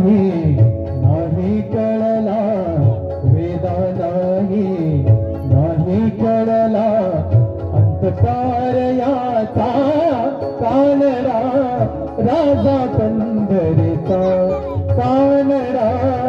नाही नाही कळला वेदा नाही नाही कळला अंतकार याचा कानरा राजा पंढरीचा कानरा.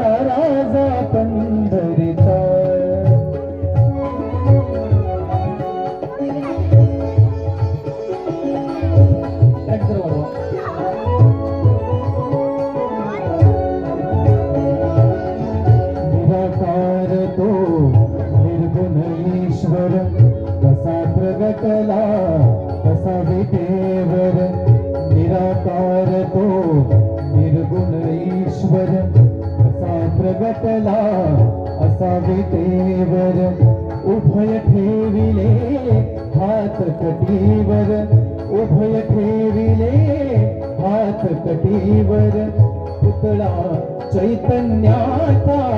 ईश्वर कसा प्रगटला कसा विटेवर निराकार तो निर्गुण ईश्वर. कसा प्रगटला असा विटेवर उभय ठेविले हात कटीवर. उभय ठेविले हात कटीवर. पुतळा चैतन्याचा.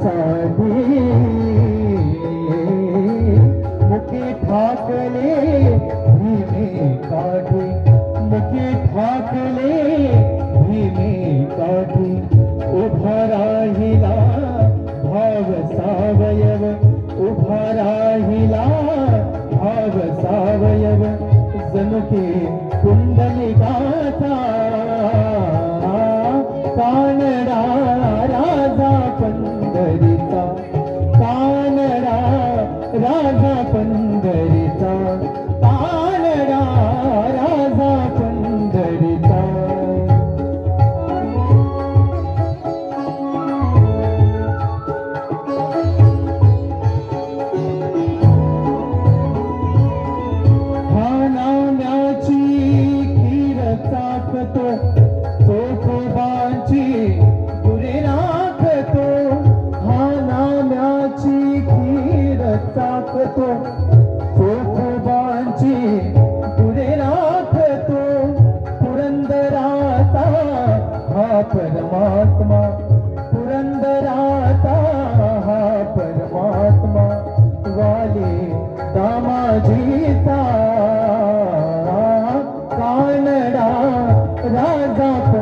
that पंढरीचा कानडा राजा